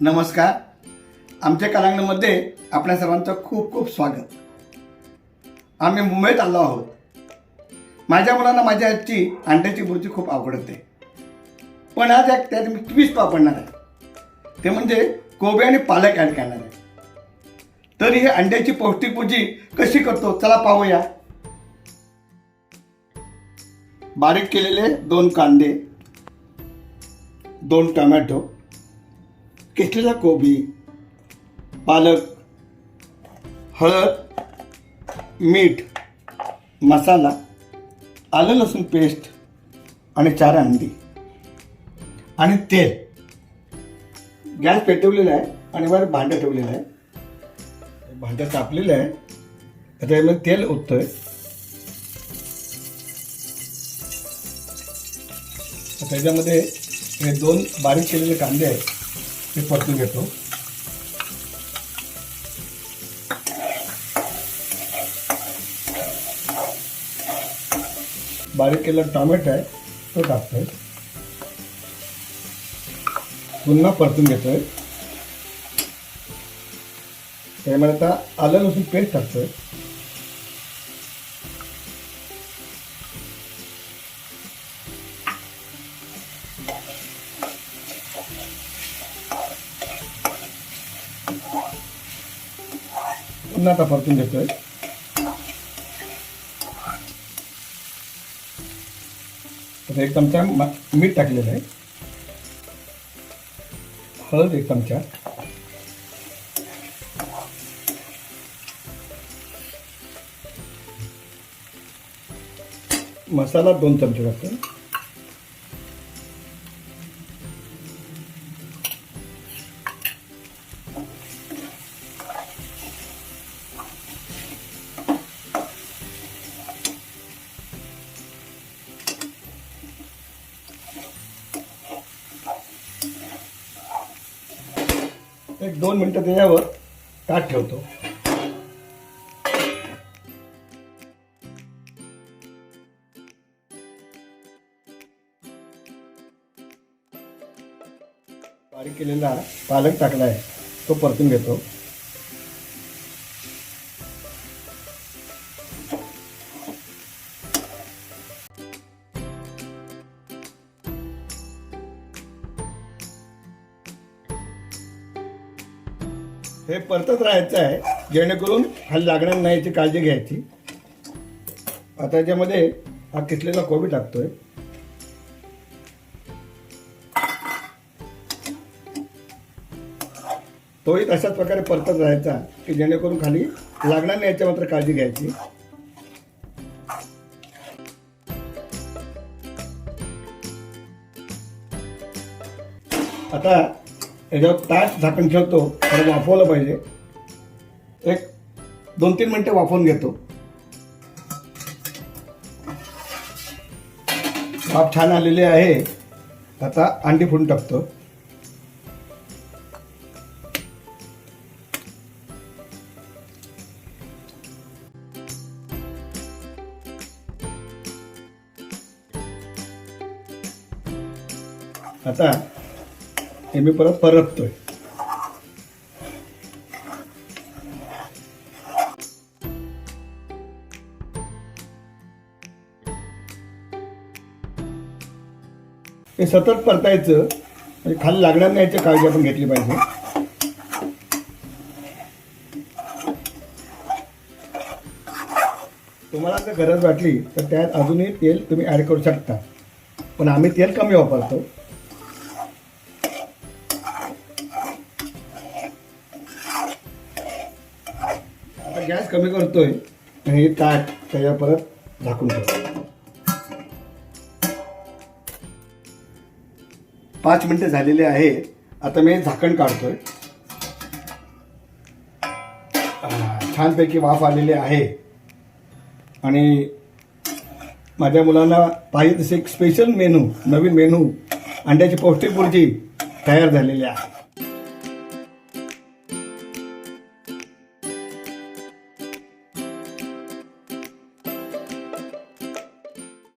नमस्कार. आमच्या कलांगणमध्ये आपल्या सर्वांचं खूप खूप स्वागत. आम्ही मुंबईत आलो आहोत. माझ्या मुलांना माझ्या आजची अंड्याची बुर्जी खूप आवडते. पण आज एक त्यात मी ट्विस्ट वापरणार आहे. ते म्हणजे कोबे आणि पालक ॲड करणार आहे. तर ही अंड्याची पौष्टिक भुर्जी कशी करतो? चला पाहूया. बारीक केलेले दोन कांदे दोन टमॅटो किसलेला कोबी पालक हळद मीठ मसाला आलं लसूण पेस्ट आणि चार अंडी. आणि तेल. गॅस पेटवलेला आहे आणि वर भांडं ठेवलेलं आहे. भांडं तापलेलं आहे. आता यामध्ये तेल ओततोय. त्याच्यामध्ये हे दोन बारीक केलेले कांदे आहेत. ते परतून घेतो. बारीक केलेला टोमॅटो आहे तो टाकतोय. पुन्हा परतून घेतोय. त्यामध्ये आता आलं लसूण पेस्ट टाकतोय. पुन्हा आता परतून घेतोय. आता एक चमचा मीठ टाकलेलं आहे. हळद एक चमचा. मसाला दोन चमचे टाकतो एक दोन मिनटं त्याच्यावर ताट ठेवतो. बारीक केलेला पालक टाकला आहे तो परतून घेतो. हे परतत राहायचं आहे. जेणेकरून हा लागणार नाही याची काळजी घ्यायची. आता याच्यामध्ये हा किसलेला कोबी टाकतोय. तोही तशाच प्रकारे परतत राहायचा की जेणेकरून खाली लागणार नाही याच्या मात्र काळजी घ्यायची. आता याच्यावर ताट झाकण ठेवतो तर वाफवलं पाहिजे. एक दोन तीन मिनटं वाफवून घेतो. वाफ छान आलेली आहे. आता अंडी फुडून टाकतो. आता हे मी परत परततोय. हे सतत परतायचं म्हणजे खाली लागणार नाही याची काळजी आपण घेतली पाहिजे. तुम्हाला जर गरज वाटली तर त्यात अजूनही तेल तुम्ही ॲड करू शकता. पण आम्ही तेल कमी वापरतो. गॅस कमी करतोय. आणि हे ताट त्याच्या परत झाकून ठेवतो. पाच मिनिटं झालेले आहे. आता मी झाकण काढतोय. छानपैकी वाफ आलेली आहे. आणि माझ्या मुलांना पाहिजे तसे एक स्पेशल मेनू नवीन मेनू अंड्याची पौष्टिक भुर्जी तयार झालेली आहे.